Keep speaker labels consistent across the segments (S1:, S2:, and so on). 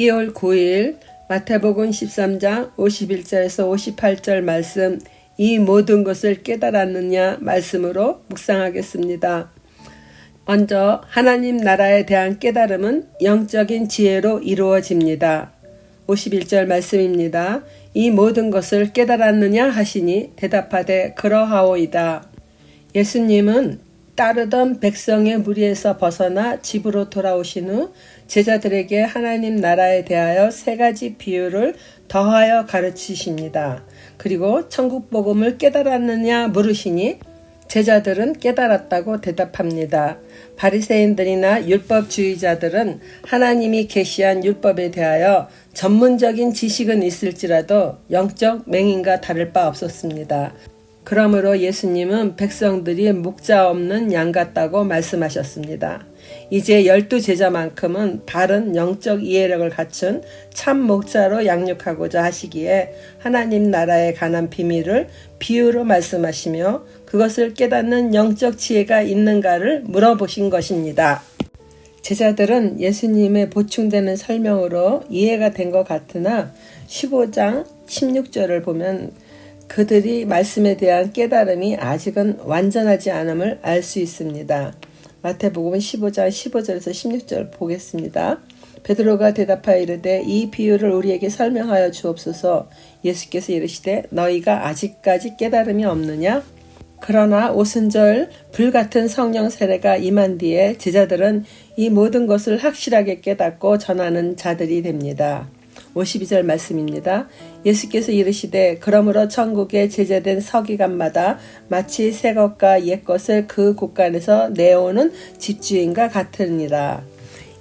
S1: 2월 9일 마태복음 13장 51절에서 58절 말씀 이 모든 것을 깨달았느냐 말씀으로 묵상하겠습니다. 먼저 하나님 나라에 대한 깨달음은 영적인 지혜로 이루어집니다. 51절 말씀입니다. 이 모든 것을 깨달았느냐 하시니 대답하되 그러하오이다. 예수님은 따르던 백성의 무리에서 벗어나 집으로 돌아오신 후 제자들에게 하나님 나라에 대하여 세 가지 비유를 더하여 가르치십니다. 그리고 천국 복음을 깨달았느냐 물으시니 제자들은 깨달았다고 대답합니다. 바리새인들이나 율법주의자들은 하나님이 계시한 율법에 대하여 전문적인 지식은 있을지라도 영적 맹인과 다를 바 없었습니다. 그러므로 예수님은 백성들이 목자 없는 양 같다고 말씀하셨습니다. 이제 열두 제자만큼은 바른 영적 이해력을 갖춘 참 목자로 양육하고자 하시기에 하나님 나라에 관한 비밀을 비유로 말씀하시며 그것을 깨닫는 영적 지혜가 있는가를 물어보신 것입니다. 제자들은 예수님의 보충되는 설명으로 이해가 된 것 같으나 15장 16절을 보면 그들이 말씀에 대한 깨달음이 아직은 완전하지 않음을 알 수 있습니다. 마태복음 15장 15절에서 16절 보겠습니다. 베드로가 대답하여 이르되 이 비유를 우리에게 설명하여 주옵소서 예수께서 이르시되 너희가 아직까지 깨달음이 없느냐 그러나 오순절 불같은 성령 세례가 임한 뒤에 제자들은 이 모든 것을 확실하게 깨닫고 전하는 자들이 됩니다. 52절 말씀입니다. 예수께서 이르시되 그러므로 천국에 제재된 서기관마다 마치 새 것과 옛 것을 그 곳간에서 내오는 집주인과 같으니라.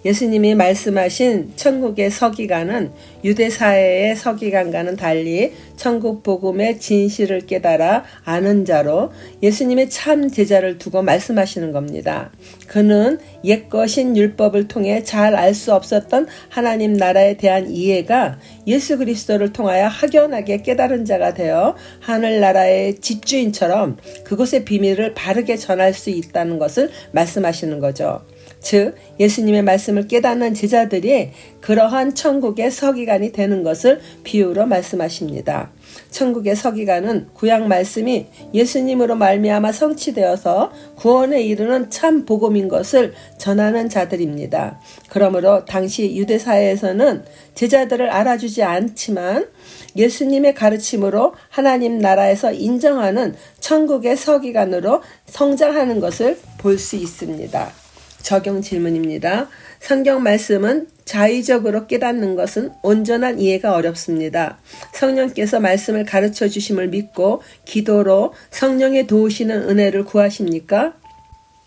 S1: 예수님이 말씀하신 천국의 서기관은 유대 사회의 서기관과는 달리 천국 복음의 진실을 깨달아 아는 자로 예수님의 참 제자를 두고 말씀하시는 겁니다. 그는 옛것인 율법을 통해 잘 알 수 없었던 하나님 나라에 대한 이해가 예수 그리스도를 통하여 확연하게 깨달은 자가 되어 하늘 나라의 집주인처럼 그곳의 비밀을 바르게 전할 수 있다는 것을 말씀하시는 거죠. 즉 예수님의 말씀을 깨닫는 제자들이 그러한 천국의 서기관이 되는 것을 비유로 말씀하십니다. 천국의 서기관은 구약 말씀이 예수님으로 말미암아 성취되어서 구원에 이르는 참 복음인 것을 전하는 자들입니다. 그러므로 당시 유대 사회에서는 제자들을 알아주지 않지만 예수님의 가르침으로 하나님 나라에서 인정하는 천국의 서기관으로 성장하는 것을 볼 수 있습니다. 적용 질문입니다. 성경 말씀은 자의적으로 깨닫는 것은 온전한 이해가 어렵습니다. 성령께서 말씀을 가르쳐 주심을 믿고 기도로 성령의 도우시는 은혜를 구하십니까?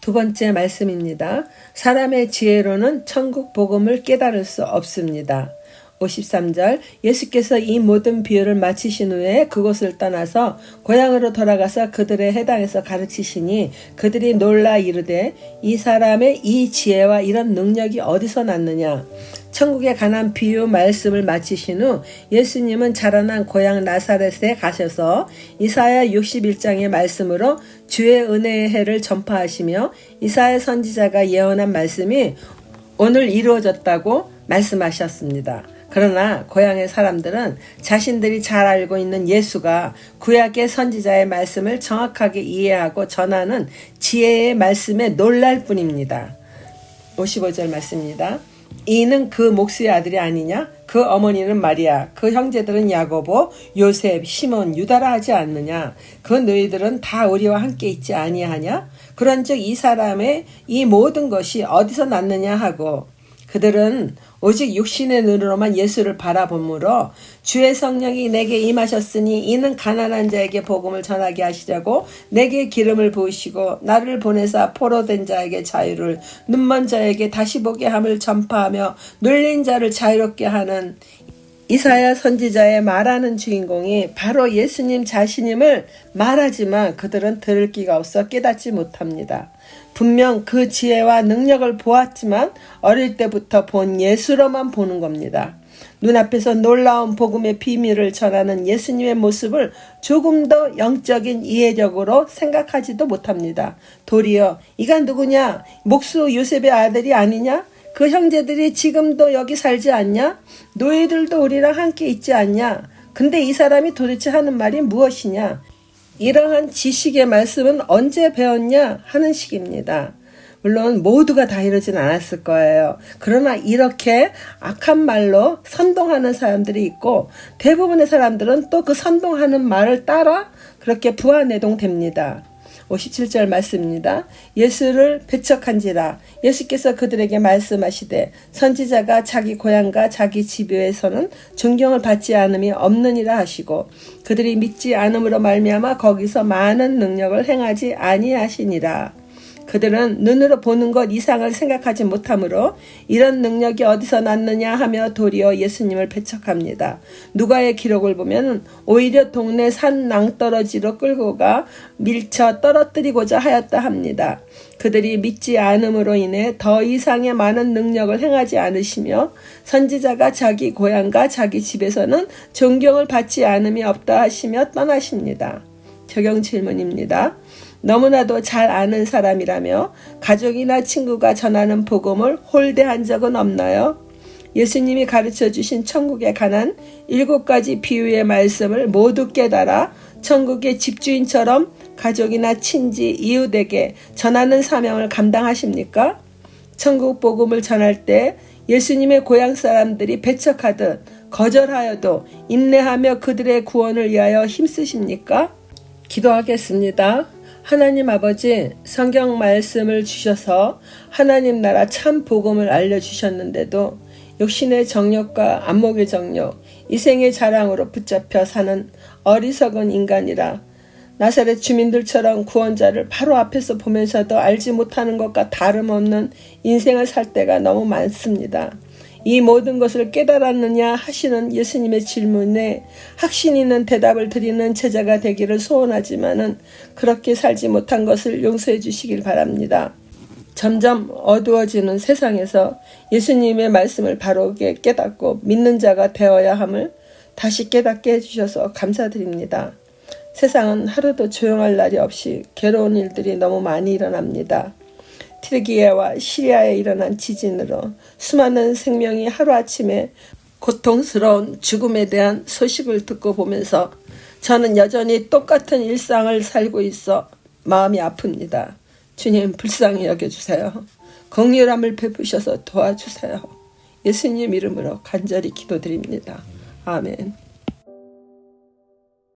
S1: 두 번째 말씀입니다. 사람의 지혜로는 천국 복음을 깨달을 수 없습니다. 53절 예수께서 이 모든 비유를 마치신 후에 그곳을 떠나서 고향으로 돌아가서 그들의 해당에서 가르치시니 그들이 놀라 이르되 이 사람의 이 지혜와 이런 능력이 어디서 났느냐 천국에 관한 비유 말씀을 마치신 후 예수님은 자라난 고향 나사렛에 가셔서 이사야 61장의 말씀으로 주의 은혜의 해를 전파하시며 이사야 선지자가 예언한 말씀이 오늘 이루어졌다고 말씀하셨습니다. 그러나 고향의 사람들은 자신들이 잘 알고 있는 예수가 구약의 선지자의 말씀을 정확하게 이해하고 전하는 지혜의 말씀에 놀랄 뿐입니다. 55절 말씀입니다. 이는 그 목수의 아들이 아니냐? 그 어머니는 마리아, 그 형제들은 야고보, 요셉, 시몬, 유다라 하지 않느냐? 그 너희들은 다 우리와 함께 있지 아니하냐? 그런즉 이 사람의 이 모든 것이 어디서 났느냐 하고 그들은 오직 육신의 눈으로만 예수를 바라보므로 주의 성령이 내게 임하셨으니 이는 가난한 자에게 복음을 전하게 하시자고 내게 기름을 부으시고 나를 보내사 포로된 자에게 자유를 눈먼 자에게 다시 보게 함을 전파하며 눌린 자를 자유롭게 하는 이사야 선지자의 말하는 주인공이 바로 예수님 자신임을 말하지만 그들은 들을 기가 없어 깨닫지 못합니다. 분명 그 지혜와 능력을 보았지만 어릴 때부터 본 예수로만 보는 겁니다. 눈앞에서 놀라운 복음의 비밀을 전하는 예수님의 모습을 조금 더 영적인 이해적으로 생각하지도 못합니다. 도리어 이가 누구냐? 목수 요셉의 아들이 아니냐? 그 형제들이 지금도 여기 살지 않냐? 노예들도 우리랑 함께 있지 않냐? 근데 이 사람이 도대체 하는 말이 무엇이냐? 이러한 지식의 말씀은 언제 배웠냐? 하는 식입니다. 물론 모두가 다 이러진 않았을 거예요. 그러나 이렇게 악한 말로 선동하는 사람들이 있고 대부분의 사람들은 또 그 선동하는 말을 따라 그렇게 부하내동됩니다. 57절 말씀입니다. 예수를 배척한지라 예수께서 그들에게 말씀하시되 선지자가 자기 고향과 자기 집에서는 존경을 받지 않음이 없느니라 하시고 그들이 믿지 않음으로 말미암아 거기서 많은 능력을 행하지 아니하시니라. 그들은 눈으로 보는 것 이상을 생각하지 못하므로 이런 능력이 어디서 났느냐 하며 도리어 예수님을 배척합니다. 누가의 기록을 보면 오히려 동네 산 낭떠러지로 끌고 가 밀쳐 떨어뜨리고자 하였다 합니다. 그들이 믿지 않음으로 인해 더 이상의 많은 능력을 행하지 않으시며 선지자가 자기 고향과 자기 집에서는 존경을 받지 않음이 없다 하시며 떠나십니다. 적용 질문입니다. 너무나도 잘 아는 사람이라며 가족이나 친구가 전하는 복음을 홀대한 적은 없나요? 예수님이 가르쳐 주신 천국에 관한 일곱 가지 비유의 말씀을 모두 깨달아 천국의 집주인처럼 가족이나 친지, 이웃에게 전하는 사명을 감당하십니까? 천국 복음을 전할 때 예수님의 고향 사람들이 배척하듯 거절하여도 인내하며 그들의 구원을 위하여 힘쓰십니까? 기도하겠습니다. 하나님 아버지 성경 말씀을 주셔서 하나님 나라 참 복음을 알려주셨는데도 육신의 정욕과 안목의 정욕, 이생의 자랑으로 붙잡혀 사는 어리석은 인간이라 나사렛 주민들처럼 구원자를 바로 앞에서 보면서도 알지 못하는 것과 다름없는 인생을 살 때가 너무 많습니다. 이 모든 것을 깨달았느냐 하시는 예수님의 질문에 확신 있는 대답을 드리는 제자가 되기를 소원하지만은 그렇게 살지 못한 것을 용서해 주시길 바랍니다. 점점 어두워지는 세상에서 예수님의 말씀을 바로게 깨닫고 믿는 자가 되어야 함을 다시 깨닫게 해주셔서 감사드립니다. 세상은 하루도 조용할 날이 없이 괴로운 일들이 너무 많이 일어납니다. 트르기아와 시리아에 일어난 지진으로 수많은 생명이 하루아침에 고통스러운 죽음에 대한 소식을 듣고 보면서 저는 여전히 똑같은 일상을 살고 있어 마음이 아픕니다. 주님 불쌍히 여겨주세요. 긍휼함을 베푸셔서 도와주세요. 예수님 이름으로 간절히 기도드립니다. 아멘.